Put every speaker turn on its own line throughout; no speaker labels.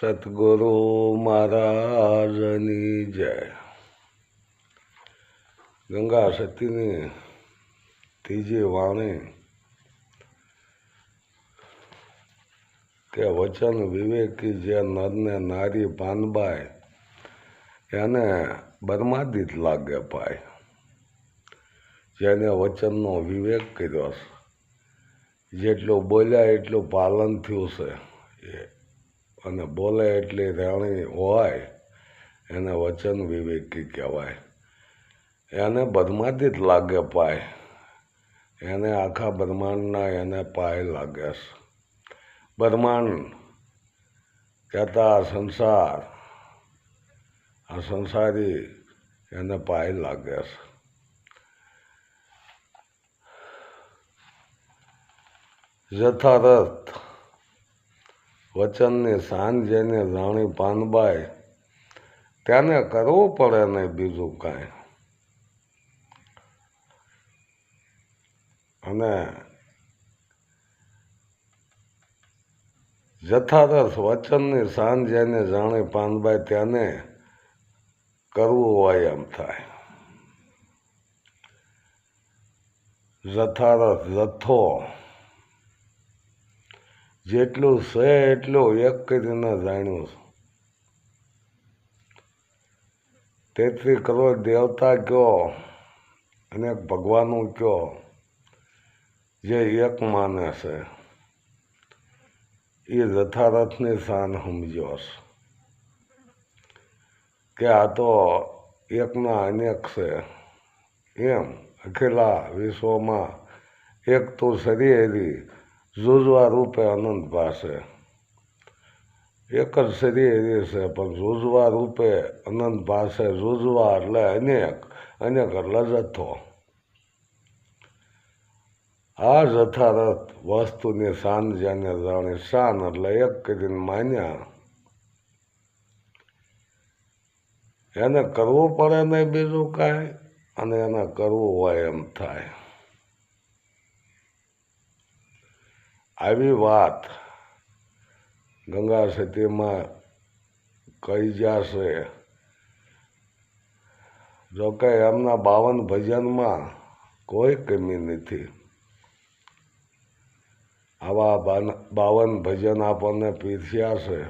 સદગુરુ મહારાજની જય. ગંગા સતીની ત્રીજી વાણી. કે વચન વિવેકી જે નરને નારી પાનબાય એને બરમાદિત લાગે પાય જેને વચનનો વિવેક કર્યો છે. જેટલું બોલ્યા એટલું પાલન થયું છે. એ અને બોલે એટલી રહેણી હોય, એને વચન વિવેકી કહેવાય. એને બદમાતી જ લાગે પાય. એને આખા બ્રહ્માંડના એને પાય લાગે બ્રહ્માંડ કહેતા સંસાર, આ સંસારી એને પાય લાગે છે. યથારથ વચનની સાંજ જેને જાણી પાનબાઈ તેને કરવું પડે ને બીજું કાંઈ. અને જથારથ વચનની સાંજ જેને જાણી પાનબાઈ તેને કરવું હોય એમ થાય. જથારથ જથ્થો જેટલું છે એટલું એક કરીને જાણ્યું છું. તેત્રી કરોડ દેવતા કયો અને ભગવાનો કયો જે એક માને છે. એ જથારથની શાન સમજ્યો છે. કે આ તો એકના અનેક છે. એમ અખિલા વિશ્વમાં એક તો શરીરી ઝૂઝવા રૂપે અનંત ભાષે એક જ શરીર છે, પણ જોજવા રૂપે અનંત ભાષે જોજવા એટલે અનેક અનેક એટલે જથ્થો. આ જથારથ વસ્તુની શાન જેને જાણે શાન એટલે એક કરીને માન્યા. એને કરવું પડે નહીં બીજું કાંઈ, અને એને કરવું હોય એમ થાય. આવી વાત ગંગા સતીમાં કહી જશે. જોકે એમના બાવન ભજનમાં કોઈ કમી નથી. આવા બાવન ભજન આપણને પીરસ્યા છે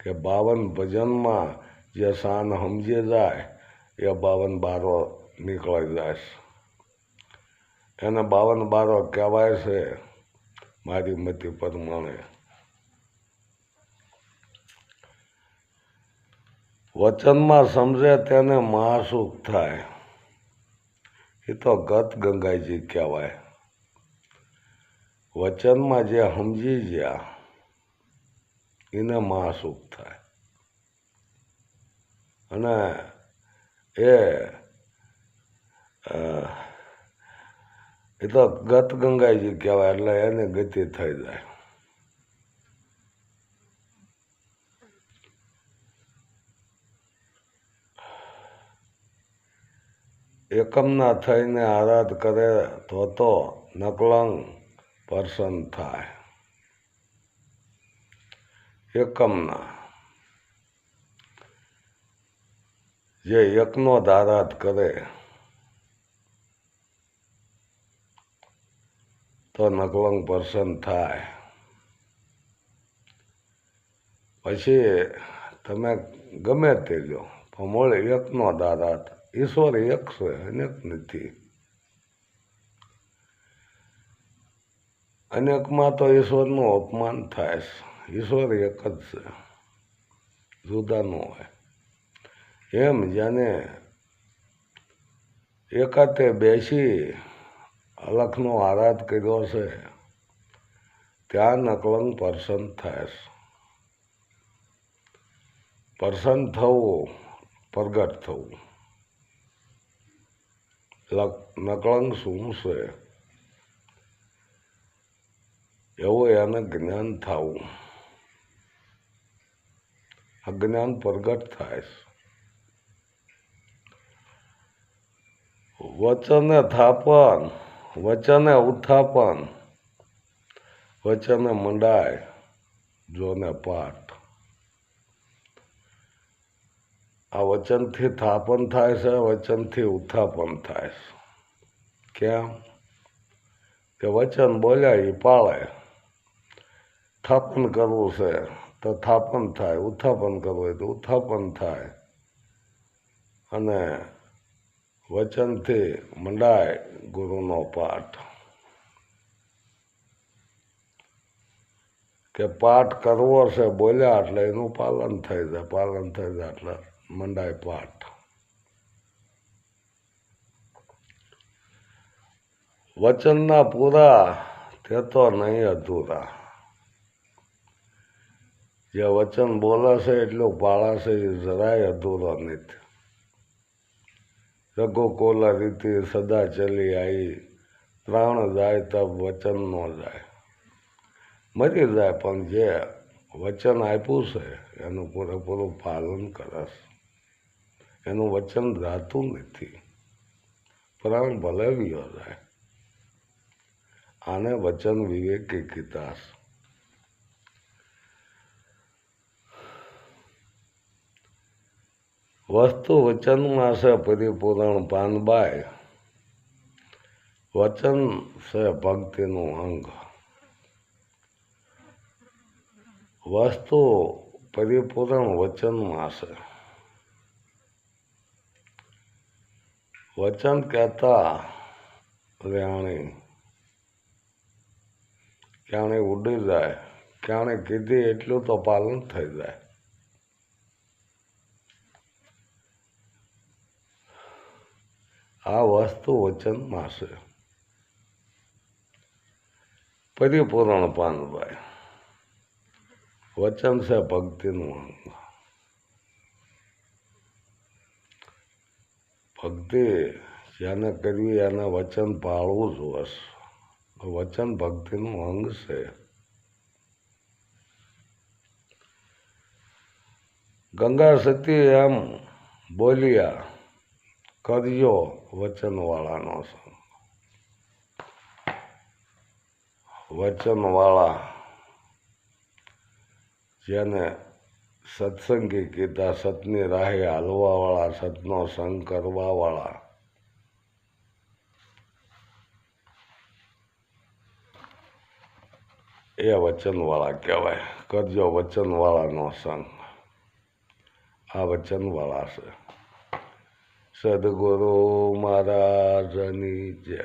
કે બાવન ભજનમાં જે સાન સમજી જાય, એ બાવન બારો નીકળી જાય. છે એને બાવન બારો કહેવાય છે. મારી મતિ પ્રમાણે વચનમાં સમજે તેને મહાસુખ થાય. એ તો ગત ગંગાજી કહેવાય. વચનમાં જે સમજી ગયા, એને મહાસુખ થાય. અને એ એ તો ગત ગંગાજી કહેવાય, એટલે એને ગતિ થઈ જાય. એકમના થઈને આરાધ કરે તો તો નકલંગ પર્સન થાય. એકમના. જે એકનો જ આરાધ કરે તો નકલંગ પર્સન થાય પછી તમે ગમે તે લો પણ મળે એકનો દાદા ઈશ્વર એક છે, અનેક નથી. અનેકમાં તો ઈશ્વરનું અપમાન થાય છે, ઈશ્વર એક જ છે, જુદા ન હોય. એમ જાને એકાતે બેસી અલખનો આરાધ કર્યો છે, ત્યાં નકલંગ પર્સન થાય છે. પર્સન થવું, પ્રગટ થવું. નકળંગ શું છે? એવું એને જ્ઞાન થવું. અજ્ઞાન પ્રગટ થાય વચન થાપણ વચને ઉત્થાપન, વચને મંડાય, જોને પાઠ. આ વચનથી થાપન થાય છે, વચનથી ઉત્થાપન થાય છે. કેમ? કે વચન બોલ્યા એ પાળે. થાપન કરવું છે તો થાપન થાય, ઉત્થાપન કરવું હોય તો ઉત્થાપન થાય. અને વચનથી મંડાય ગુરુનો પાઠ. કે પાઠ કરવો છે બોલ્યા એટલે એનું પાલન થઈ જાય, પાલન થઈ જાય એટલે મંડાય પાઠ. વચનના પૂરા તે તો નહીં અધૂરા. જે વચન બોલાશે એટલું પાળાશે એ જરાય અધૂરો નથી. રઘુકોલા રીતિ સદા ચલી આવી પ્રાણ જાય તબ વચન ન જાય. મરી જાય પણ જે વચન આપ્યું છે, એનું પૂરેપૂરું પાલન કરશ એનું વચન જાતું નથી. પ્રાણ ભલે વિયો જાય. આને વચન વિવેકી કીધા વસ્તુ વચનમાં છે પરિપૂરણ પાનબાઈ. વચન છે ભક્તિનું અંગ. વસ્તુ પરિપૂરણ વચનમાં છે. વચન કહેતા રહેણી ક્યાણે ઉડી જાય ક્યાણે કીધી એટલું તો પાલન થઈ જાય. આ વસ્તુ વચનમાં છે પરિપૂર્ણ પાનભાઈ. વચન છે ભક્તિનું અંગ. ભક્તિ જેને કરવી એને વચન પાળવું જ વસ વચન ભક્તિનું અંગ છે. ગંગા સતી એમ બોલ્યા કરજો વચનવાળાનો સંગ વચનવાળા જેને સત્સંગી કીધા સતની રાહે હાલવાવાળા સતનો સંગ કરવાવાળા એ વચનવાળા કહેવાય કરજો વચનવાળાનો સંગ આ વચનવાળા છે સદગુરુ મહારાજની જય.